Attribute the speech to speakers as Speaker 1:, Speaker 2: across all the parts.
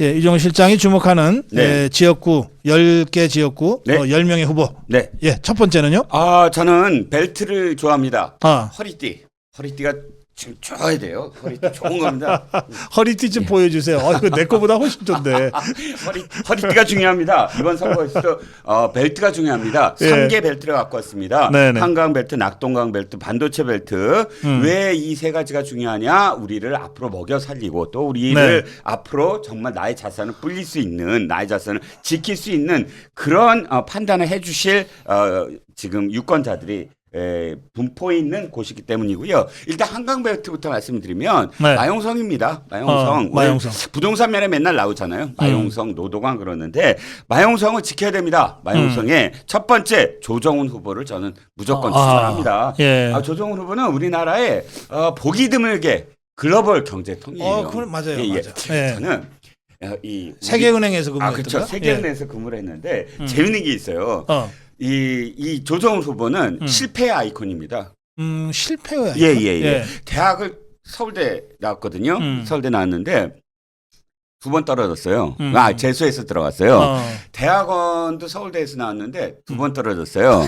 Speaker 1: 예, 이종훈 실장이 주목하는
Speaker 2: 네.
Speaker 1: 예, 지역구 10개 지역구
Speaker 2: 네.
Speaker 1: 어, 10명의 후보.
Speaker 2: 네.
Speaker 1: 예, 첫 번째는요.
Speaker 2: 아, 저는 벨트를 좋아합니다.
Speaker 1: 아,
Speaker 2: 허리띠. 허리띠가 지금 좋아야 돼요. 허리띠 좋은 겁니다.
Speaker 1: 허리띠 좀 보여주세요. 어, 이거 내 거보다 훨씬 좋은데.
Speaker 2: 허리, 허리띠가 중요합니다. 이번 선거에서도 어, 벨트가 중요합니다.
Speaker 1: 예.
Speaker 2: 3개 벨트를 갖고 왔습니다.
Speaker 1: 네네.
Speaker 2: 한강 벨트, 낙동강 벨트, 반도체 벨트.
Speaker 1: 음.
Speaker 2: 왜이 세 가지가 중요하냐? 우리를 앞으로 먹여 살리고 또 우리를
Speaker 1: 네.
Speaker 2: 앞으로 정말 나의 자산을 불릴 수 있는 나의 자산을 지킬 수 있는 그런 어, 판단을 해주실 어, 지금 유권자들이 에, 분포에 있는 곳이기 때문이고요. 일단 한강 벨트부터 말씀드리면
Speaker 1: 네.
Speaker 2: 마용성입니다. 마용성.
Speaker 1: 어, 마용성. 음.
Speaker 2: 우리 부동산 면에 맨날 나오잖아요. 마용성, 노도강 그러는데 마용성을 지켜야 됩니다. 마용성의 첫 번째 조정훈 후보를 저는 무조건
Speaker 1: 음. 아,
Speaker 2: 추천합니다.
Speaker 1: 예.
Speaker 2: 아, 조정훈 후보는 우리나라의 어, 보기 드물게 글로벌 경제통이에요.
Speaker 1: 어, 그건 맞아요,
Speaker 2: 예, 예.
Speaker 1: 맞아요. 예.
Speaker 2: 저는 어, 이
Speaker 1: 세계은행에서
Speaker 2: 아,
Speaker 1: 근무했던가?
Speaker 2: 그렇죠. 세계은행에서 근무를 했는데 재밌는 게 있어요.
Speaker 1: 예. 어.
Speaker 2: 이, 이 조정훈 후보는
Speaker 1: 음.
Speaker 2: 실패의 아이콘입니다.
Speaker 1: 음, 실패야.
Speaker 2: 예, 예, 예. 대학을 서울대 나왔거든요.
Speaker 1: 음.
Speaker 2: 서울대 나왔는데 두 번 떨어졌어요.
Speaker 1: 음.
Speaker 2: 아, 재수해서 들어갔어요.
Speaker 1: 어.
Speaker 2: 대학원도 서울대에서 나왔는데 두 번 떨어졌어요.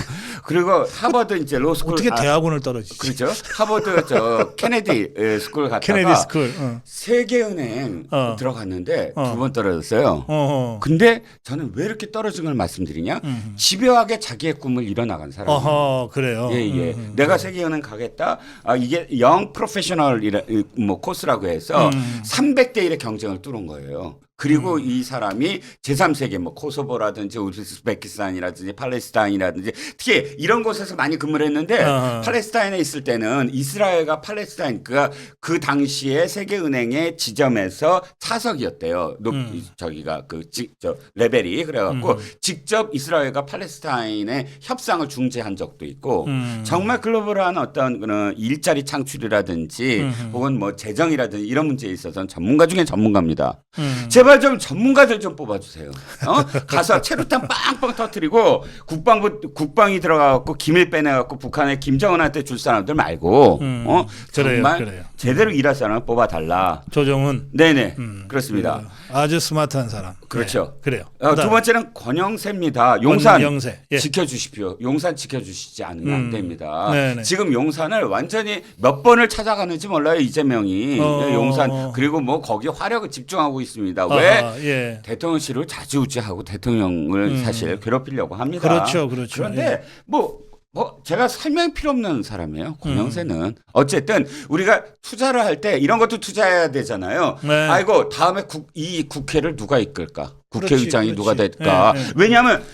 Speaker 2: 그리고 하버드 이제 로스쿨
Speaker 1: 어떻게
Speaker 2: 아,
Speaker 1: 대학원을 떨어지지?
Speaker 2: 그렇죠. 하버드 저 케네디 에, 스쿨 갔다가
Speaker 1: 케네디 스쿨. 어.
Speaker 2: 세계은행
Speaker 1: 어.
Speaker 2: 들어갔는데
Speaker 1: 어.
Speaker 2: 두번 떨어졌어요.
Speaker 1: 어. 어.
Speaker 2: 근데 저는 왜 이렇게 떨어진 걸 말씀드리냐?
Speaker 1: 음.
Speaker 2: 집요하게 자기의 꿈을 이뤄나간 사람이에요.
Speaker 1: 어허, 그래요.
Speaker 2: 예, 예.
Speaker 1: 음, 음.
Speaker 2: 내가 세계은행 가겠다. 아, 이게 영 프로페셔널 이라 뭐 코스라고 해서
Speaker 1: 음.
Speaker 2: 300대 1의 경쟁을 뚫은 거예요. 거예요. 그리고 이 사람이 제3세계 뭐 코소보라든지 우즈베키스탄이라든지 팔레스타인이라든지 특히 이런 곳에서 많이 근무를 했는데
Speaker 1: 어허.
Speaker 2: 팔레스타인에 있을 때는 이스라엘과 팔레스타인 그가 그 당시에 세계은행의 지점에서 차석이었대요. 높
Speaker 1: 음.
Speaker 2: 저기가 그저 레벨이 그래갖고
Speaker 1: 음.
Speaker 2: 직접 이스라엘과 팔레스타인의 협상을 중재한 적도 있고
Speaker 1: 음.
Speaker 2: 정말 글로벌한 어떤 그런 일자리 창출이라든지
Speaker 1: 음흠.
Speaker 2: 혹은 뭐 재정이라든지 이런 문제에 있어서는 전문가 중에 전문가입니다.
Speaker 1: 음.
Speaker 2: 제발 좀 전문가들 좀 뽑아주세요. 어? 가서 체류탄 빵빵 터트리고 국방부 국방이 들어가갖고 기밀 빼내갖고 북한에 김정은한테 줄 사람들 말고
Speaker 1: 음.
Speaker 2: 어?
Speaker 1: 그래요,
Speaker 2: 정말
Speaker 1: 그래요.
Speaker 2: 제대로 일할 사람을 뽑아달라.
Speaker 1: 조정훈.
Speaker 2: 네네
Speaker 1: 음.
Speaker 2: 그렇습니다.
Speaker 1: 그래요. 아주 스마트한 사람.
Speaker 2: 그렇죠.
Speaker 1: 네, 그래요.
Speaker 2: 어, 두 번째는 권영세입니다. 용산
Speaker 1: 영세. 예.
Speaker 2: 지켜주십시오. 용산 지켜주시지 않으면 안
Speaker 1: 음.
Speaker 2: 됩니다.
Speaker 1: 네네.
Speaker 2: 지금 용산을 완전히 몇 번을 찾아가는지 몰라요 이재명이
Speaker 1: 어.
Speaker 2: 용산 그리고 뭐 거기 화력을 집중하고 있습니다. 왜
Speaker 1: 아, 예.
Speaker 2: 대통령실을 자주우지하고 대통령을
Speaker 1: 음.
Speaker 2: 사실 괴롭히려고 합니다.
Speaker 1: 그렇죠, 그렇죠.
Speaker 2: 그런데 뭐. 뭐 제가 설명이 필요 없는 사람이에요. 권영세는 어쨌든 우리가 투자를 할 때 이런 것도 투자해야 되잖아요.
Speaker 1: 네.
Speaker 2: 아이고 다음에 국, 이 국회를 누가 이끌까?
Speaker 1: 그렇지,
Speaker 2: 국회의장이
Speaker 1: 그렇지.
Speaker 2: 누가 될까?
Speaker 1: 네, 네.
Speaker 2: 왜냐하면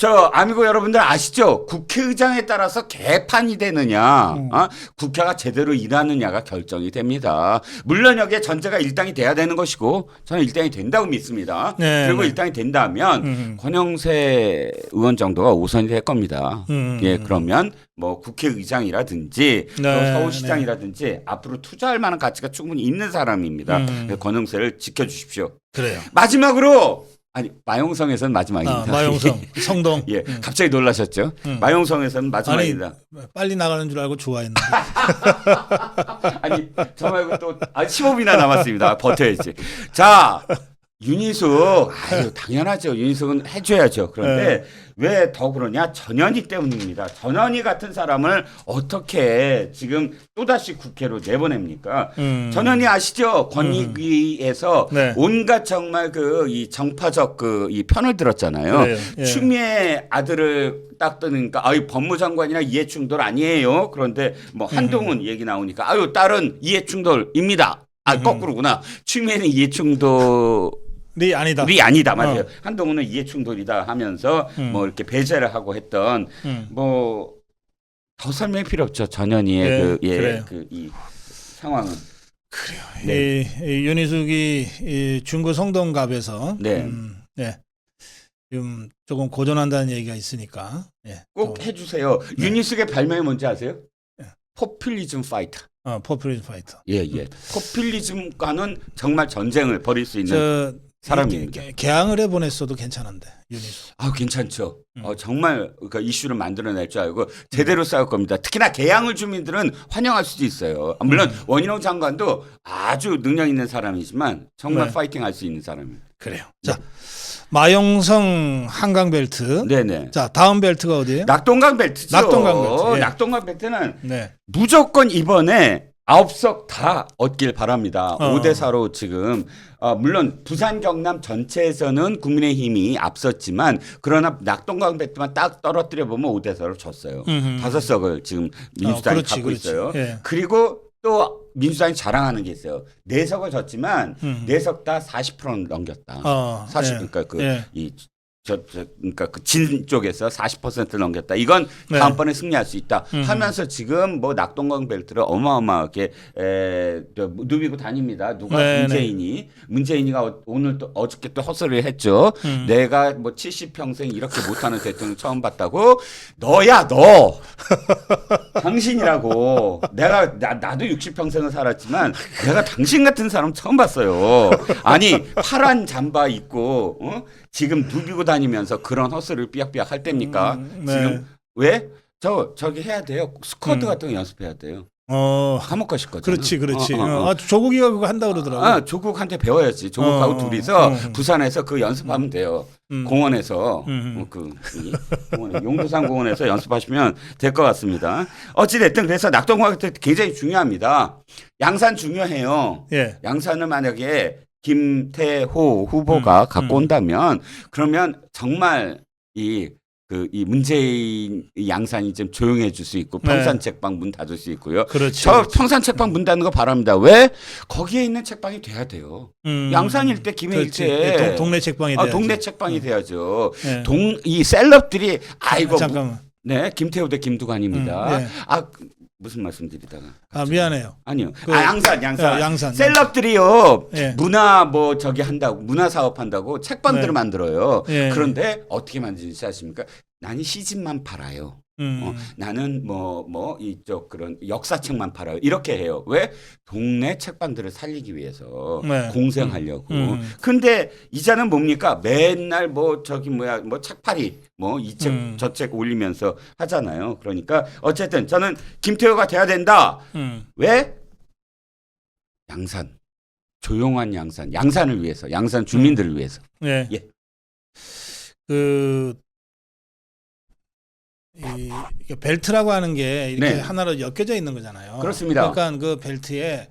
Speaker 2: 저 아미고 여러분들 아시죠? 국회의장에 따라서 개판이 되느냐,
Speaker 1: 음.
Speaker 2: 어? 국회가 제대로 일하느냐가 결정이 됩니다. 물론 여기에 전제가 일당이 돼야 되는 것이고 저는 일당이 된다고 믿습니다.
Speaker 1: 네,
Speaker 2: 그리고
Speaker 1: 네.
Speaker 2: 일당이 된다면
Speaker 1: 음.
Speaker 2: 권영세 의원 정도가 우선이 될 겁니다.
Speaker 1: 음.
Speaker 2: 예, 그러면 뭐 국회의장이라든지 또
Speaker 1: 네,
Speaker 2: 서울시장이라든지 앞으로 투자할 만한 가치가 충분히 있는 사람입니다.
Speaker 1: 음.
Speaker 2: 권영세를 지켜주십시오.
Speaker 1: 그래요.
Speaker 2: 마지막으로 아니 마용성에서는 마지막입니다.
Speaker 1: 아, 마용성, 성동.
Speaker 2: 예,
Speaker 1: 음.
Speaker 2: 갑자기 놀라셨죠?
Speaker 1: 음.
Speaker 2: 마용성에서는
Speaker 1: 아니
Speaker 2: 마지막입니다.
Speaker 1: 빨리 나가는 줄 알고 좋아했는데.
Speaker 2: 아니, 저 말고 또 아, 15분이나 남았습니다. 버텨야지. 자, 윤희숙, 아유 당연하죠. 윤희숙은 해줘야죠. 그런데
Speaker 1: 네.
Speaker 2: 왜더 그러냐? 전현희 때문입니다. 전현희 같은 사람을 어떻게 지금 또다시 국회로 내보냅니까?
Speaker 1: 음.
Speaker 2: 전현희 아시죠? 권익위에서
Speaker 1: 네.
Speaker 2: 온갖 정말 그 이 정파적 그 이 편을 들었잖아요.
Speaker 1: 그래요. 예.
Speaker 2: 추미애 아들을 딱 뜨니까 아유 법무장관이나 이해충돌 아니에요. 그런데 뭐 한동훈 얘기 나오니까 아유 딸은 이해충돌입니다. 아 거꾸로구나. 추미애는 이해충돌
Speaker 1: 네 아니다.
Speaker 2: 이 아니다 맞아요.
Speaker 1: 어.
Speaker 2: 한동훈은 이해 충돌이다 하면서
Speaker 1: 음.
Speaker 2: 뭐 이렇게 배제를 하고 했던
Speaker 1: 음.
Speaker 2: 뭐더 설명 필요 없죠. 전현희의
Speaker 1: 예,
Speaker 2: 그예
Speaker 1: 그래요.
Speaker 2: 그이 상황은
Speaker 1: 이, 이 윤희숙이 이 중구 성동갑에서
Speaker 2: 네.
Speaker 1: 음, 네. 지금 조금 고전한다는 얘기가 있으니까 예.
Speaker 2: 꼭
Speaker 1: 또,
Speaker 2: 해주세요.
Speaker 1: 네.
Speaker 2: 유니스의 발명이 뭔지 아세요?
Speaker 1: 예.
Speaker 2: 포퓰리즘 파이터.
Speaker 1: 어, 포퓰리즘 파이터.
Speaker 2: 예, 예. 포퓰리즘과는 정말 전쟁을 벌일 수 있는
Speaker 1: 저
Speaker 2: 사람입니다.
Speaker 1: 개- 개항을 해 보냈어도 괜찮은데 윤희수.
Speaker 2: 아 괜찮죠.
Speaker 1: 음.
Speaker 2: 어, 정말 그러니까 이슈를 만들어낼 줄 알고 제대로 싸울 겁니다. 특히나 개항을 주민들은 환영할 수도 있어요. 아, 물론
Speaker 1: 음.
Speaker 2: 원희룡 장관도 아주 능력 있는 사람이지만 정말
Speaker 1: 네.
Speaker 2: 파이팅할 수 있는 사람입니다.
Speaker 1: 그래요. 자 마용성 한강 벨트.
Speaker 2: 네네.
Speaker 1: 자 다음 벨트가 어디예요?
Speaker 2: 낙동강 벨트죠.
Speaker 1: 낙동강 벨트, 예.
Speaker 2: 낙동강 벨트는
Speaker 1: 네.
Speaker 2: 무조건 이번에 아홉 석 다 얻길 바랍니다.
Speaker 1: 어.
Speaker 2: 5대 4로 지금 어, 물론 부산 경남 전체에서는 국민의힘이 앞섰지만 그러나 낙동강 벨트만 딱 떨어뜨려 보면 5대 4로 졌어요. 다섯 석을 지금 민주당이
Speaker 1: 어, 그렇지,
Speaker 2: 갖고
Speaker 1: 그렇지.
Speaker 2: 있어요.
Speaker 1: 예.
Speaker 2: 그리고 또 민주당이 자랑하는 게 있어요. 네 석을 졌지만
Speaker 1: 음.
Speaker 2: 네석다 40%는 넘겼다.
Speaker 1: 어,
Speaker 2: 사실
Speaker 1: 예.
Speaker 2: 그러니까 그
Speaker 1: 예.
Speaker 2: 이 저, 저 그러니까 그 진 쪽에서 40%를 넘겼다. 이건
Speaker 1: 네.
Speaker 2: 다음번에 승리할 수 있다.
Speaker 1: 음.
Speaker 2: 하면서 지금 뭐 낙동강 벨트를 어마어마하게 에, 또 누비고 다닙니다. 누가
Speaker 1: 네,
Speaker 2: 문재인이 문재인이가 어- 오늘 또 어저께 또 헛소리를 했죠.
Speaker 1: 음.
Speaker 2: 내가 뭐 70평생 이렇게 못하는 대통령 처음 봤다고 너야 너 당신이라고 내가 나, 나도 60평생을 살았지만 내가 당신 같은 사람 처음 봤어요 아니 파란 잠바 입고 어? 지금 누비고 다니면서 그런 헛소리를 삐약삐약 할 때입니까
Speaker 1: 음, 네.
Speaker 2: 지금 왜? 저 저기 해야 돼요 스쿼드
Speaker 1: 음.
Speaker 2: 같은 거 연습해야 돼요
Speaker 1: 어
Speaker 2: 감옥 가실 거죠
Speaker 1: 그렇지 그렇지.
Speaker 2: 어, 어, 어.
Speaker 1: 어, 아, 조국이가 그거 한다 그러더라고.
Speaker 2: 아, 조국한테 배워야지. 조국하고
Speaker 1: 어,
Speaker 2: 둘이서
Speaker 1: 어, 어.
Speaker 2: 부산에서 그 연습하면 돼요.
Speaker 1: 음.
Speaker 2: 공원에서
Speaker 1: 음.
Speaker 2: 어, 그 이, 공원에, 용두산 공원에서 연습하시면 될 것 같습니다. 어찌 됐든 그래서 낙동강 때 굉장히 중요합니다. 양산 중요해요.
Speaker 1: 예.
Speaker 2: 양산을 만약에 김태호 후보가
Speaker 1: 음,
Speaker 2: 갖고
Speaker 1: 음.
Speaker 2: 온다면 그러면 정말 이 그 이 문재인 양산이 좀 조용해질 수 있고
Speaker 1: 네.
Speaker 2: 평산 책방 문 닫을 수 있고요.
Speaker 1: 그렇지.
Speaker 2: 저
Speaker 1: 그렇지.
Speaker 2: 평산 책방 문 닫는 거 바랍니다. 왜? 거기에 있는 책방이 돼야 돼요.
Speaker 1: 음.
Speaker 2: 양산일 때 김해일. 때
Speaker 1: 동- 동네 책방이
Speaker 2: 아,
Speaker 1: 돼야지.
Speaker 2: 동네 책방이 돼야죠.
Speaker 1: 예.
Speaker 2: 동이 셀럽들이 아이고
Speaker 1: 잠깐만.
Speaker 2: 네 김태호 대 김두관입니다.
Speaker 1: 음, 예.
Speaker 2: 아 무슨 말씀드리다가
Speaker 1: 아 미안해요.
Speaker 2: 아니요.
Speaker 1: 그-
Speaker 2: 아 양산 양산.
Speaker 1: 야, 양산.
Speaker 2: 셀럽들이요
Speaker 1: 예.
Speaker 2: 문화 뭐 저기 한다고 문화 사업 한다고 책방들을
Speaker 1: 네.
Speaker 2: 만들어요.
Speaker 1: 예.
Speaker 2: 그런데 어떻게 만드는지 아십니까? 나는 시집만 팔아요.
Speaker 1: 음.
Speaker 2: 어, 나는 뭐 뭐 이쪽 그런 역사책만 팔아요. 이렇게 해요. 왜? 동네 책방들을 살리기 위해서
Speaker 1: 네.
Speaker 2: 공생하려고.
Speaker 1: 음.
Speaker 2: 근데 이자는 뭡니까? 맨날 뭐 저기 뭐야 뭐 책팔이 뭐 이 책
Speaker 1: 음.
Speaker 2: 저책 올리면서 하잖아요. 그러니까 어쨌든 저는 김태호가 돼야 된다.
Speaker 1: 음.
Speaker 2: 왜? 양산. 조용한 양산. 양산을 위해서. 양산 주민들을 위해서.
Speaker 1: 예.
Speaker 2: 예.
Speaker 1: 그, 이, 벨트라고 하는 게 이렇게
Speaker 2: 네.
Speaker 1: 하나로 엮여져 있는 거잖아요.
Speaker 2: 그렇습니다.
Speaker 1: 그러니까 그 벨트에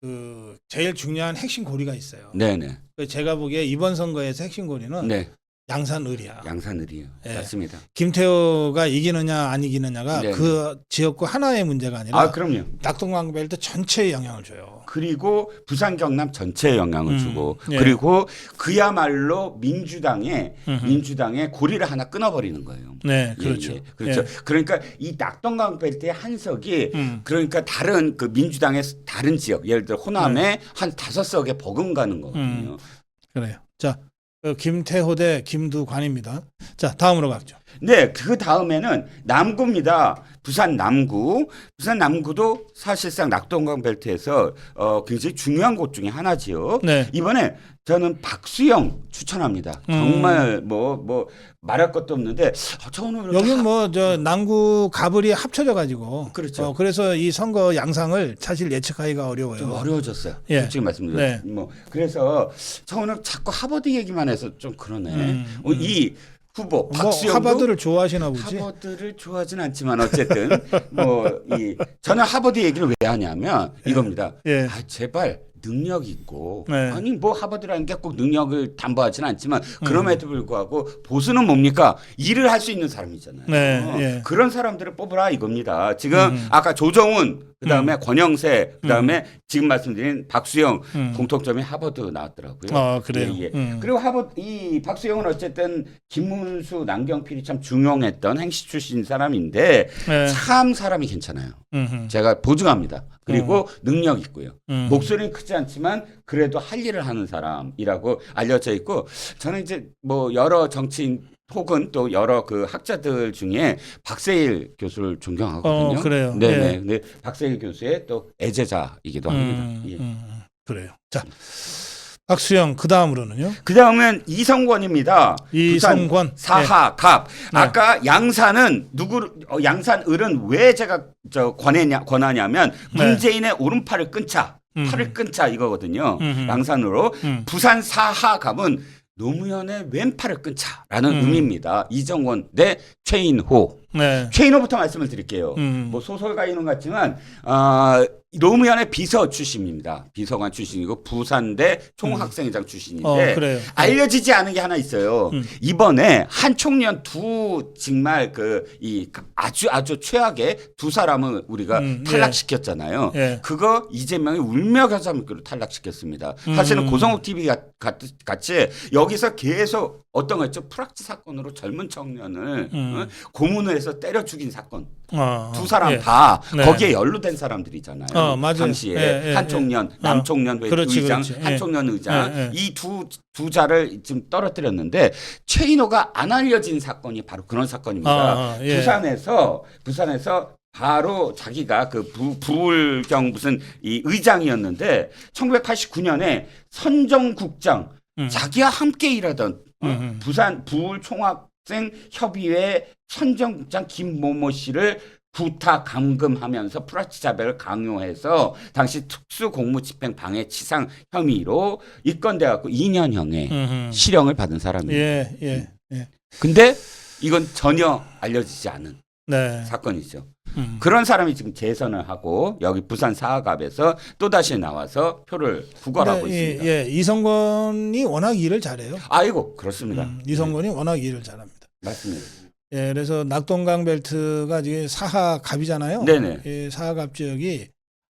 Speaker 1: 그 제일 중요한 핵심 고리가 있어요.
Speaker 2: 네네.
Speaker 1: 그 제가 보기에 이번 선거에서 핵심 고리는
Speaker 2: 네.
Speaker 1: 양산을이야.
Speaker 2: 양산을이요.
Speaker 1: 예.
Speaker 2: 맞습니다.
Speaker 1: 김태호가 이기느냐 안 이기느냐가
Speaker 2: 네.
Speaker 1: 그 지역구 하나의 문제가 아니라
Speaker 2: 아, 그럼요.
Speaker 1: 낙동강 벨트 전체에 영향을 줘요.
Speaker 2: 그리고 부산 경남 전체에 영향을
Speaker 1: 음,
Speaker 2: 주고
Speaker 1: 예.
Speaker 2: 그리고 그야말로 민주당의
Speaker 1: 음흠.
Speaker 2: 민주당의 고리를 하나 끊어버리는 거예요.
Speaker 1: 네,
Speaker 2: 예,
Speaker 1: 그렇죠.
Speaker 2: 예. 그렇죠.
Speaker 1: 예.
Speaker 2: 그러니까 이 낙동강 벨트의 한석이
Speaker 1: 음.
Speaker 2: 그러니까 다른 그 민주당의 다른 지역 예를 들어 호남에 한 다섯 석에 버금가는 거거든요.
Speaker 1: 네. 음. 그래요. 자, 그 김태호 대 김두관입니다. 자, 다음으로 가죠.
Speaker 2: 네, 그 다음에는 남구입니다. 부산 남구. 부산 남구도 사실상 낙동강 벨트에서 어, 굉장히 중요한 곳 중에 하나지요.
Speaker 1: 네.
Speaker 2: 이번에 저는 박수영 추천합니다.
Speaker 1: 음.
Speaker 2: 정말 뭐 뭐 말할 것도 없는데 어, 저는
Speaker 1: 여기는
Speaker 2: 하-
Speaker 1: 뭐저 남구 가불이 합쳐져 가지고
Speaker 2: 그렇죠.
Speaker 1: 어, 그래서 이 선거 양상을 사실 예측하기가 어려워요.
Speaker 2: 좀 어려워졌어요.
Speaker 1: 예.
Speaker 2: 솔직히 말씀드려요.
Speaker 1: 네.
Speaker 2: 뭐 그래서 저는 자꾸 하버드 얘기만 해서 좀 그러네.
Speaker 1: 음,
Speaker 2: 어, 이 후보
Speaker 1: 뭐
Speaker 2: 박수영도
Speaker 1: 하버드를 좋아하시나 보지.
Speaker 2: 하버드를 좋아하진 않지만 어쨌든 뭐 이 저는 하버드 얘기를 왜 하냐면 이겁니다.
Speaker 1: 예.
Speaker 2: 아 제발 능력 있고
Speaker 1: 네.
Speaker 2: 아니 뭐 하버드라는 게 꼭 능력을 담보하지는 않지만
Speaker 1: 음.
Speaker 2: 그럼에도 불구하고 보수는 뭡니까 일을 할 수 있는 사람이잖아요.
Speaker 1: 네,
Speaker 2: 어,
Speaker 1: 예.
Speaker 2: 그런 사람들을 뽑으라 이겁니다. 지금
Speaker 1: 음.
Speaker 2: 아까 조정훈 그다음에 권영세 그다음에 지금 말씀드린 박수영
Speaker 1: 음.
Speaker 2: 공통점이 하버드 나왔더라고요.
Speaker 1: 아, 그래요.
Speaker 2: 예, 예.
Speaker 1: 음.
Speaker 2: 그리고 하버드 이 박수영은 어쨌든 김문수 남경필이 참 중용했던 행시 출신 사람인데
Speaker 1: 네.
Speaker 2: 참 사람이 괜찮아요.
Speaker 1: 음흠.
Speaker 2: 제가 보증합니다. 그리고 능력 있고요.
Speaker 1: 음.
Speaker 2: 목소리는 크지 않지만 그래도 할 일을 하는 사람이라고 알려져 있고 저는 이제 뭐 여러 정치인 혹은 또 여러 그 학자들 중에 박세일 교수를 존경하거든요.
Speaker 1: 어, 그래요.
Speaker 2: 네,
Speaker 1: 예.
Speaker 2: 네. 근데 박세일 교수의 또 애제자이기도 합니다.
Speaker 1: 음,
Speaker 2: 예.
Speaker 1: 음, 그래요. 자, 박수영 그 다음으로는요.
Speaker 2: 그 다음은 이성권입니다.
Speaker 1: 이성권.
Speaker 2: 사하갑.
Speaker 1: 네.
Speaker 2: 아까 양산은 누구 어, 양산 을은 왜 제가 저 권하냐 권하냐면
Speaker 1: 네.
Speaker 2: 문재인의 오른팔을 끊자.
Speaker 1: 음.
Speaker 2: 팔을 끊자 이거거든요.
Speaker 1: 음흠.
Speaker 2: 양산으로
Speaker 1: 음.
Speaker 2: 부산 사하갑은 노무현의 왼팔을 끊자라는
Speaker 1: 음.
Speaker 2: 의미입니다. 이정원 대 최인호.
Speaker 1: 네.
Speaker 2: 최인호부터 말씀을 드릴게요.
Speaker 1: 음.
Speaker 2: 뭐 소설가인은 같지만 아 노무현의 비서 출신입니다. 비서관 출신이고 부산대 총학생회장 출신인데
Speaker 1: 어, 그래요.
Speaker 2: 알려지지 않은 게 하나 있어요.
Speaker 1: 음.
Speaker 2: 이번에 한 총련 두 정말 그 이 아주 아주 최악의 두 사람을 우리가
Speaker 1: 음, 예.
Speaker 2: 탈락시켰잖아요.
Speaker 1: 예.
Speaker 2: 그거 이재명이 울며 겨자먹기로 탈락시켰습니다. 사실은
Speaker 1: 음.
Speaker 2: 고성욱 TV 같이 여기서 계속 어떤 거였죠? 프락치 사건으로 젊은 청년을
Speaker 1: 음.
Speaker 2: 어? 고문을 해서 때려 죽인 사건.
Speaker 1: 어,
Speaker 2: 두 사람
Speaker 1: 예.
Speaker 2: 다
Speaker 1: 네.
Speaker 2: 거기에 연루된 사람들이잖아요.
Speaker 1: 어, 맞아요.
Speaker 2: 당시에
Speaker 1: 예, 예,
Speaker 2: 한
Speaker 1: 예.
Speaker 2: 청년,
Speaker 1: 어.
Speaker 2: 남청년
Speaker 1: 그렇지,
Speaker 2: 의장,
Speaker 1: 그렇지. 예.
Speaker 2: 한 청년 의장
Speaker 1: 예, 예.
Speaker 2: 이두 두 자를 지금 떨어뜨렸는데 최인호가 안 알려진 사건이 바로 그런 사건입니다.
Speaker 1: 아, 아, 예.
Speaker 2: 부산에서 부산에서 바로 자기가 그 부, 부울경 무슨 이 의장이었는데 1989년에 선정국장
Speaker 1: 음.
Speaker 2: 자기와 함께 일하던 어?
Speaker 1: 음, 음.
Speaker 2: 부산 부울 총학생 협의회 선정국장 김모모 씨를 구타 감금하면서 프라치 자백을 강요해서 당시 특수공무집행 방해 치상 혐의로 입건돼 갖고 2년형의
Speaker 1: 음흠.
Speaker 2: 실형을 받은 사람이에요.
Speaker 1: 예, 예, 예.
Speaker 2: 근데 이건 전혀 알려지지 않은
Speaker 1: 네.
Speaker 2: 사건이죠.
Speaker 1: 음.
Speaker 2: 그런 사람이 지금 재선을 하고 여기 부산 사학갑에서 또 다시 나와서 표를 구걸하고
Speaker 1: 근데 이-
Speaker 2: 있습니다.
Speaker 1: 예, 이성건이 워낙 일을 잘해요.
Speaker 2: 아이고 그렇습니다.
Speaker 1: 음, 이성건이 워낙 일을 잘합니다.
Speaker 2: 네, 맞습니다.
Speaker 1: 예, 그래서 낙동강 벨트가 지금 사하갑이잖아요.
Speaker 2: 네네.
Speaker 1: 이 사하갑 지역이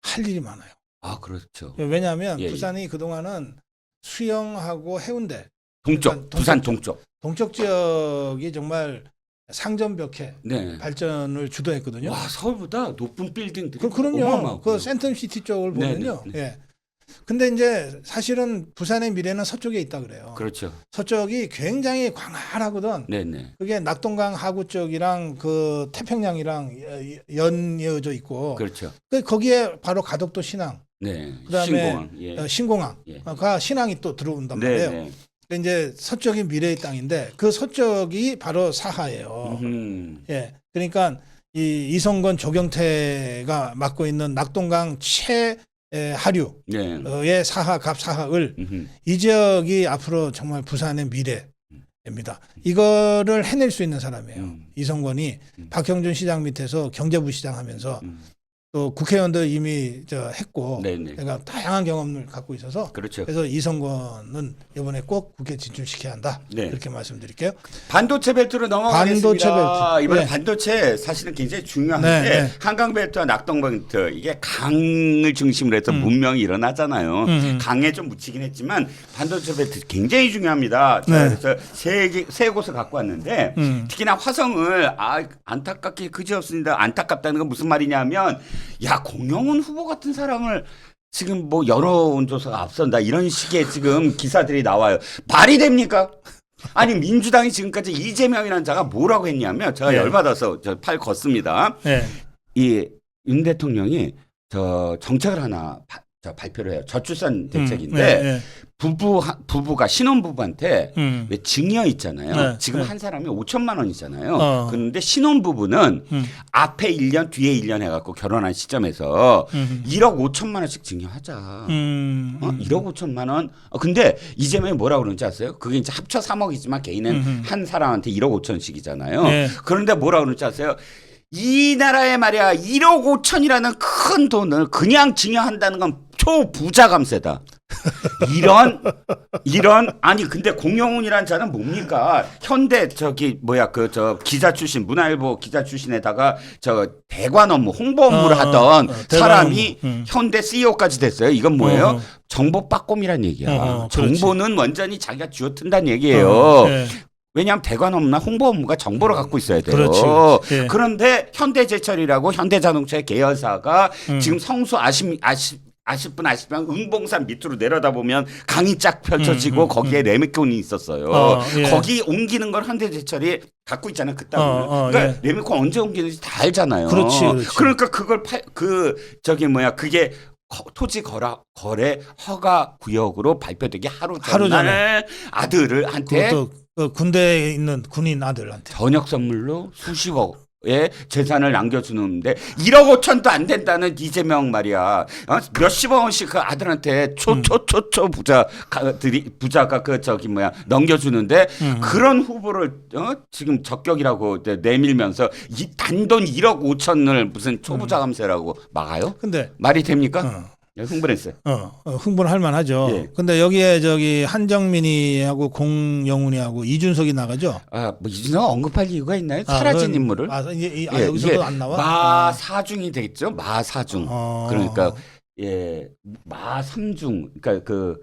Speaker 1: 할 일이 많아요.
Speaker 2: 아 그렇죠.
Speaker 1: 왜냐하면
Speaker 2: 예, 예.
Speaker 1: 부산이 그동안은 수영하고 해운대
Speaker 2: 동쪽
Speaker 1: 그러니까
Speaker 2: 부산 동쪽.
Speaker 1: 동쪽 지역이 정말 상점벽해
Speaker 2: 네.
Speaker 1: 발전을 주도했거든요.
Speaker 2: 와 서울보다 높은 빌딩들이
Speaker 1: 그, 그럼요. 그 센텀시티 쪽을
Speaker 2: 네,
Speaker 1: 보면요.
Speaker 2: 네, 네.
Speaker 1: 예. 근데 이제 사실은 부산의 미래는 서쪽에 있다 그래요.
Speaker 2: 그렇죠.
Speaker 1: 서쪽이 굉장히 광활하거든.
Speaker 2: 네네.
Speaker 1: 그게 낙동강 하구 쪽이랑 그 태평양이랑 여- 연이어져 있고
Speaker 2: 그렇죠.
Speaker 1: 그 거기에 바로 가덕도 신항,
Speaker 2: 네.
Speaker 1: 그다음에
Speaker 2: 신공항. 예.
Speaker 1: 어, 신공항가
Speaker 2: 예.
Speaker 1: 신항이 또 들어온단 말이에요.
Speaker 2: 네네.
Speaker 1: 이제 서쪽이 미래의 땅인데 그 서쪽이 바로 사하예요.
Speaker 2: 음.
Speaker 1: 예. 그러니까 이 이성건 조경태가 맡고 있는 낙동강 최 하류의
Speaker 2: 네.
Speaker 1: 사하 갑 사하을
Speaker 2: 음흠.
Speaker 1: 이 지역이 앞으로 정말 부산의 미래 입니다. 이거를 해낼 수 있는 사람이에요.
Speaker 2: 음.
Speaker 1: 이성건이
Speaker 2: 음.
Speaker 1: 박형준 시장 밑에서 경제부 시장 하면서
Speaker 2: 음.
Speaker 1: 또 국회의원도 이미 저 했고
Speaker 2: 네네.
Speaker 1: 내가 다양한 경험을 갖고 있어서
Speaker 2: 그렇죠.
Speaker 1: 그래서 이성건은 이번에 꼭 국회 진출시켜야 한다.
Speaker 2: 네.
Speaker 1: 그렇게 말씀드릴게요.
Speaker 2: 반도체 벨트로 넘어가겠습니다.
Speaker 1: 반도체 벨트.
Speaker 2: 이번에
Speaker 1: 네.
Speaker 2: 반도체 사실은 굉장히 중요한데
Speaker 1: 네, 네.
Speaker 2: 한강 벨트와 낙동 벨트 이게 강을 중심으로 해서
Speaker 1: 음.
Speaker 2: 문명이 일어나잖아요.
Speaker 1: 음.
Speaker 2: 강에 좀 묻히긴 했지만 반도체 벨트 굉장히 중요합니다. 제가
Speaker 1: 네.
Speaker 2: 그래서 세, 개- 세 곳을 갖고 왔는데
Speaker 1: 음.
Speaker 2: 특히나 화성을 아 안타깝게 그지없습니다. 안타깝다는 건 무슨 말이냐면 야 공영훈 후보 같은 사람을 지금 뭐 여론조사가 앞선다 이런 식의 지금 기사들이 나와요. 말이 됩니까? 아니 민주당이 지금까지 이재명이라는 자가 뭐라고 했냐면 제가
Speaker 1: 네.
Speaker 2: 열받아서 저 팔 걷습니다.
Speaker 1: 네.
Speaker 2: 이윤 대통령이 저 정책을 하나 바- 저 발표를 해요. 저출산 대책인데
Speaker 1: 음, 네, 네.
Speaker 2: 부부 부부가 신혼 부부한테
Speaker 1: 음.
Speaker 2: 왜 증여 있잖아요.
Speaker 1: 네,
Speaker 2: 지금
Speaker 1: 네.
Speaker 2: 한 사람이 5천만 원이잖아요.
Speaker 1: 어.
Speaker 2: 그런데 신혼 부부는
Speaker 1: 음.
Speaker 2: 앞에 1년 뒤에 1년 해갖고 결혼한 시점에서
Speaker 1: 음.
Speaker 2: 1억 5천만 원씩 증여하자.
Speaker 1: 음.
Speaker 2: 어? 1억 5천만 원. 어, 근데 이재명이 뭐라고 그러는지 아세요? 그게 이제 합쳐 3억이지만 개인은
Speaker 1: 음흠.
Speaker 2: 한 사람한테 1억 5천씩이잖아요.
Speaker 1: 네.
Speaker 2: 그런데 뭐라고 그러는지 아세요? 이 나라에 말이야 1억 5천이라는 큰 돈을 그냥 증여한다는 건 초부자 감세다. 이런 이런 아니 근데 공영훈이라는 자는 뭡니까? 현대 저기 뭐야 그 저 기자 출신 문화일보 기자 출신에다가 저 대관 업무 홍보 업무를
Speaker 1: 어,
Speaker 2: 하던
Speaker 1: 어,
Speaker 2: 사람이.
Speaker 1: 음.
Speaker 2: 현대 CEO까지 됐어요. 이건 뭐예요?
Speaker 1: 어.
Speaker 2: 정보 빠꼼이란 얘기야.
Speaker 1: 어, 어.
Speaker 2: 정보는 완전히 자기가 쥐어튼다는 얘기예요.
Speaker 1: 어, 네.
Speaker 2: 왜냐하면 대관 업무나 홍보 업무가 정보를 갖고 있어야 돼요.
Speaker 1: 그렇지. 예.
Speaker 2: 그런데 현대제철이라고 현대자동차의 계열사가
Speaker 1: 음.
Speaker 2: 지금 성수 아십 아십 아십 분 아십 분 응봉산 밑으로 내려다 보면 강이 쫙 펼쳐지고
Speaker 1: 음, 음,
Speaker 2: 거기에 레미콘이 있었어요.
Speaker 1: 어, 예.
Speaker 2: 거기 옮기는 걸 현대제철이 갖고 있잖아요. 그 땅을.
Speaker 1: 어, 어,
Speaker 2: 그러니까 레미콘 언제 옮기는지 다 알잖아요.
Speaker 1: 그렇지, 그렇지.
Speaker 2: 러니까 그걸 팔, 그 저기 뭐야 그게 거- 토지 거라, 거래 허가 구역으로 발표되기 하루
Speaker 1: 하루
Speaker 2: 전날 아들을 한테
Speaker 1: 그 군대에 있는 군인 아들한테.
Speaker 2: 저녁 선물로 수십억 의 재산을 남겨주는데 1억 5천도 안 된다는 이재명 말이야. 어? 몇십억 원씩 그 아들한테 초초초초 부자들이 부자가 그 저기 뭐야 넘겨주는데
Speaker 1: 음.
Speaker 2: 그런 후보를 어? 지금 적격이라고 내- 내밀면서 이 단돈 1억 5천을 무슨 초부자 감세라고 막아요?
Speaker 1: 근데
Speaker 2: 말이 됩니까?
Speaker 1: 어,
Speaker 2: 네, 흥분했어요.
Speaker 1: 어, 어, 흥분할 만하죠.
Speaker 2: 예.
Speaker 1: 근데 여기에 저기 한정민이하고 공영훈이하고 이준석이 나가죠.
Speaker 2: 아, 뭐 이준석 언급할 이유가 있나요?
Speaker 1: 아,
Speaker 2: 사라진
Speaker 1: 그건-
Speaker 2: 인물을?
Speaker 1: 아, 이, 이, 아,
Speaker 2: 예,
Speaker 1: 여기서도 안 나와?
Speaker 2: 마사중이 되겠죠. 마사중.
Speaker 1: 어.
Speaker 2: 그러니까 예, 마삼중. 그러니까 그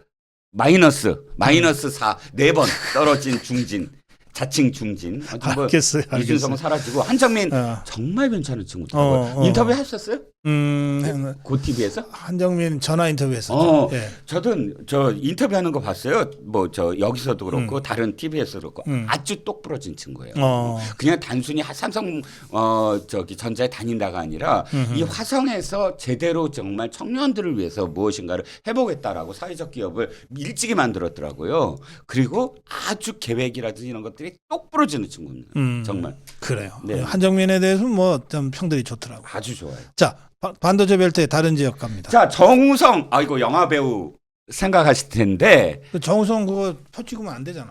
Speaker 2: 마이너스 마이너스 사 네 번 떨어진 중진. 자칭 중진. 뭐
Speaker 1: 알겠어요.
Speaker 2: 이준석은
Speaker 1: 알겠어요.
Speaker 2: 사라지고 한정민
Speaker 1: 어.
Speaker 2: 정말 괜찮은 친구더라고요.
Speaker 1: 어, 어.
Speaker 2: 인터뷰 하셨어요?
Speaker 1: 음,
Speaker 2: 고 TV에서?
Speaker 1: 한정민 전화 인터뷰했었죠.
Speaker 2: 어.
Speaker 1: 예.
Speaker 2: 저도 저 인터뷰하는 거 봤어요. 뭐 저 여기서도 그렇고 다른 TV에서도 그렇고
Speaker 1: 음.
Speaker 2: 아주 똑부러진 친구예요.
Speaker 1: 어.
Speaker 2: 그냥 단순히 하- 삼성 어 저기 전자에 다닌다가 아니라 이 화성에서 제대로 정말 청년들을 위해서 무엇인가를 해보겠다라고 사회적 기업을 일찍이 만들었더라고요. 그리고 아주 계획이라든지 이런 것들이 똑부러지는 친구입니다.
Speaker 1: 음.
Speaker 2: 정말
Speaker 1: 그래요.
Speaker 2: 네.
Speaker 1: 한정민에 대해서 뭐좀 평들이 좋더라고.
Speaker 2: 아주 좋아요.
Speaker 1: 자, 바- 반도체 벨트의 다른 지역 갑니다.
Speaker 2: 자 정우성 아 이거 영화 배우 생각하실 텐데
Speaker 1: 그 정우성 그거 표 찍으면 안 되잖아.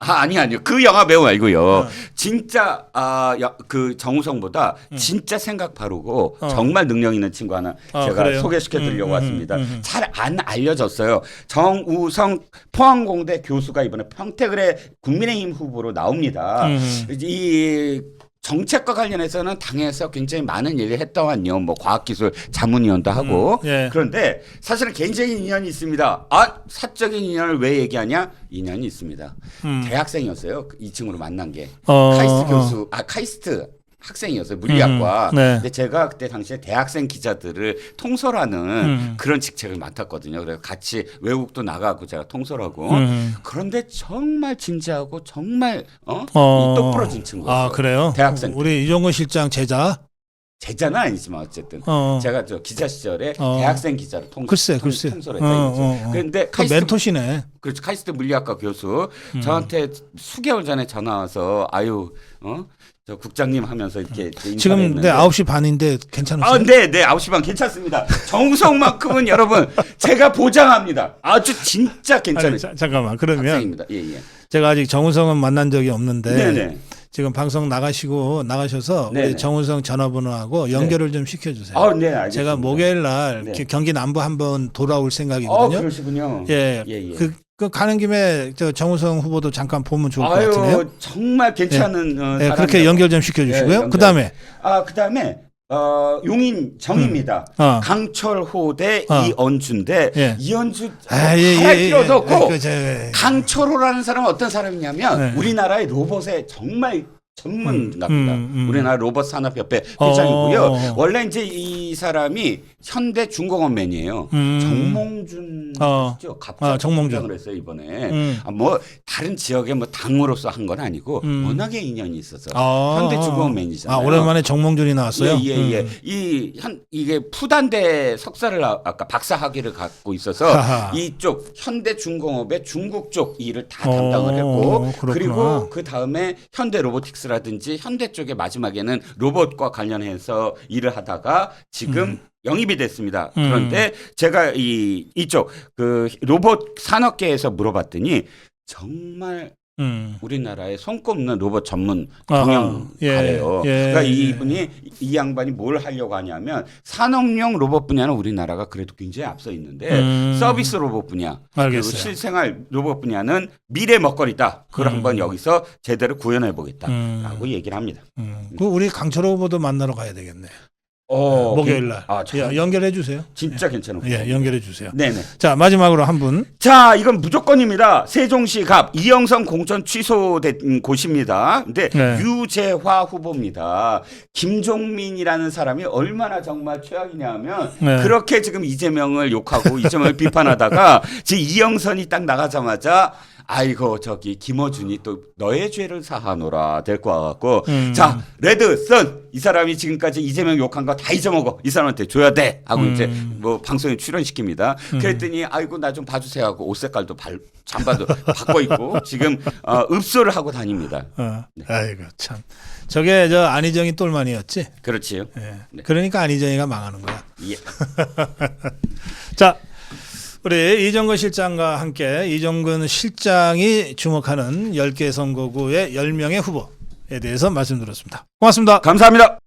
Speaker 2: 아 아니 아니요 그 영화 배우 말고요.
Speaker 1: 어.
Speaker 2: 진짜 아그 정우성보다 진짜 생각 바르고
Speaker 1: 음. 어.
Speaker 2: 정말 능력 있는 친구 하나
Speaker 1: 어,
Speaker 2: 제가
Speaker 1: 그래요?
Speaker 2: 소개시켜 드리려고
Speaker 1: 음, 음,
Speaker 2: 왔습니다.
Speaker 1: 음, 음.
Speaker 2: 잘 안 알려졌어요. 정우성 포항공대 교수가 이번에 평택을의 국민의힘 후보로 나옵니다.
Speaker 1: 음.
Speaker 2: 이 정책과 관련해서는 당에서 굉장히 많은 일을 했더만요. 뭐 과학기술 자문위원도 하고.
Speaker 1: 음, 예.
Speaker 2: 그런데 사실은 개인적인 인연이 있습니다. 아 사적인 인연을 왜 얘기하냐? 인연이 있습니다.
Speaker 1: 음.
Speaker 2: 대학생이었어요. 이 친구를 만난 게
Speaker 1: 어,
Speaker 2: 카이스트
Speaker 1: 어.
Speaker 2: 교수, 아 카이스트 학생이었어요. 물리학과.
Speaker 1: 음, 네.
Speaker 2: 근데 제가 그때 당시에 대학생 기자들을 통솔하는
Speaker 1: 음.
Speaker 2: 그런 직책을 맡았거든요. 그래서 같이 외국도 나가고 제가 통솔하고.
Speaker 1: 음.
Speaker 2: 그런데 정말 진지하고 정말 어?
Speaker 1: 어.
Speaker 2: 이 똑부러진 친구였어요.
Speaker 1: 아, 그래요?
Speaker 2: 대학생 때.
Speaker 1: 우리 이종근 실장 제자.
Speaker 2: 제자는 아니지만 어쨌든
Speaker 1: 어.
Speaker 2: 제가 저 기자 시절에
Speaker 1: 어.
Speaker 2: 대학생 기자로 통,
Speaker 1: 글쎄,
Speaker 2: 통,
Speaker 1: 글쎄.
Speaker 2: 통솔했다
Speaker 1: 어. 어, 어.
Speaker 2: 그런데
Speaker 1: 그
Speaker 2: 카이스트
Speaker 1: 멘토시네.
Speaker 2: 그렇죠. 카이스트 물리학과 교수
Speaker 1: 음.
Speaker 2: 저한테 수개월 전에 전화 와서 아유 어? 저 국장님 하면서 이렇게.
Speaker 1: 지금 네 9시 반인데 괜찮으세요?
Speaker 2: 아, 네, 네, 아홉 시반 괜찮습니다. 정우성만큼은 여러분 제가 보장합니다. 아주 진짜 괜찮은
Speaker 1: 자, 잠깐만. 그러면
Speaker 2: 학생입니다. 예, 예.
Speaker 1: 제가 아직 정우성은 만난 적이 없는데
Speaker 2: 네, 네.
Speaker 1: 지금 방송 나가시고 나가셔서
Speaker 2: 네네.
Speaker 1: 우리 정우성 전화번호하고 연결을 좀 시켜주세요.
Speaker 2: 아, 네, 알겠습니다.
Speaker 1: 제가 목요일 날
Speaker 2: 네.
Speaker 1: 기- 경기 남부 한번 돌아올
Speaker 2: 어,
Speaker 1: 생각이거든요.
Speaker 2: 그러시군요.
Speaker 1: 예,
Speaker 2: 예, 예.
Speaker 1: 그, 그 가는 김에 저 정우성 후보도 잠깐 보면 좋을 것 같은데요.
Speaker 2: 아유, 정말 괜찮은 어,
Speaker 1: 예, 그렇게. 연결 좀
Speaker 2: 예,
Speaker 1: 시켜주시고요.
Speaker 2: 연결.
Speaker 1: 그 다음에
Speaker 2: 아, 그다음에 어, 용인 정입니다.
Speaker 1: 어.
Speaker 2: 강철호 대
Speaker 1: 어.
Speaker 2: 이언주인데
Speaker 1: 예.
Speaker 2: 이언주
Speaker 1: 아, 예, 예,
Speaker 2: 할
Speaker 1: 예,
Speaker 2: 필요도
Speaker 1: 예.
Speaker 2: 없고
Speaker 1: 그, 저, 예.
Speaker 2: 강철호라는 사람은 어떤 사람이냐면
Speaker 1: 네.
Speaker 2: 우리나라의 로봇의 정말 전문가입니다.
Speaker 1: 음, 음.
Speaker 2: 우리나라 로봇 산업협회
Speaker 1: 어.
Speaker 2: 회장이고요. 원래 이제 이 사람이 현대 중공업맨이에요.
Speaker 1: 음.
Speaker 2: 정몽준
Speaker 1: 어.
Speaker 2: 죠 갑자기
Speaker 1: 아, 정몽준.
Speaker 2: 했어요 이번에.
Speaker 1: 음.
Speaker 2: 아, 뭐 다른 지역에 뭐 당으로서 한 건 아니고
Speaker 1: 음.
Speaker 2: 워낙에 인연이 있어서
Speaker 1: 아,
Speaker 2: 현대 중공업맨이잖아요.
Speaker 1: 아, 오랜만에 정몽준이 나왔어요.
Speaker 2: 예, 예, 예.
Speaker 1: 음.
Speaker 2: 이, 현, 이게 푸단대 석사를, 아- 아까 박사 학위를 갖고 있어서
Speaker 1: 하하.
Speaker 2: 이쪽 현대 중공업의 중국 쪽 일을 다
Speaker 1: 어,
Speaker 2: 담당을 했고,
Speaker 1: 그렇구나.
Speaker 2: 그리고 그 다음에 현대 로보틱스라든지 현대 쪽에 마지막에는 로봇과 관련해서 일을 하다가 지금 영입이 됐습니다.
Speaker 1: 음.
Speaker 2: 그런데 제가 이, 이쪽 그 로봇 산업계에서 물어봤더니 정말
Speaker 1: 음.
Speaker 2: 우리나라에 손꼽는 로봇 전문. 경영가래요.
Speaker 1: 예, 예,
Speaker 2: 그러니까
Speaker 1: 예.
Speaker 2: 이분이 이 양반이 뭘 하려고 하냐면 산업용 로봇 분야는 우리나라가 그래도 굉장히 앞서 있는데
Speaker 1: 음.
Speaker 2: 서비스 로봇 분야 그리고
Speaker 1: 알겠어요.
Speaker 2: 실생활 로봇 분야는 미래 먹거리다. 그걸
Speaker 1: 음.
Speaker 2: 한번 여기서 제대로 구현해 보겠다라고
Speaker 1: 음.
Speaker 2: 얘기를 합니다.
Speaker 1: 음. 그 우리 강철호 후보도 만나러 가야 되겠네.
Speaker 2: 어,
Speaker 1: 목요일 날.
Speaker 2: 아, 참,
Speaker 1: 예, 연결해 주세요.
Speaker 2: 진짜 괜찮은
Speaker 1: 예, 연결해 주세요.
Speaker 2: 네네.
Speaker 1: 자, 마지막으로 한 분.
Speaker 2: 자, 이건 무조건입니다. 세종시 갑 이영선 공천 취소된 곳입니다. 근데
Speaker 1: 네.
Speaker 2: 유재화 후보입니다. 김종민이라는 사람이 얼마나 정말 최악이냐면
Speaker 1: 네.
Speaker 2: 그렇게 지금 이재명을 욕하고 이재명을 비판하다가 지금 이영선이 딱 나가자마자 아이고 저기 김어준이 또 너의 죄를 사하노라 될 것 같고
Speaker 1: 음.
Speaker 2: 자 레드 선 이 사람이 지금까지 이재명 욕한 거 다 잊어먹어 이 사람한테 줘야 돼 하고
Speaker 1: 음.
Speaker 2: 이제 뭐 방송에 출연시킵니다. 그랬더니 아이고 나 좀 봐주세요 하고 옷 색깔도 발 잠바도 바꿔 입고 지금 어, 읍소를 하고 다닙니다.
Speaker 1: 어.
Speaker 2: 네.
Speaker 1: 아이고 참. 저게 저 안희정이 똘만이었지.
Speaker 2: 그렇지요.
Speaker 1: 예.
Speaker 2: 네.
Speaker 1: 그러니까 안희정이가 망하는 거야.
Speaker 2: 예.
Speaker 1: 자, 우리 이정근 실장과 함께 이정근 실장이 주목하는 10개 선거구의 10명의 후보에 대해서 말씀드렸습니다. 고맙습니다.
Speaker 2: 감사합니다.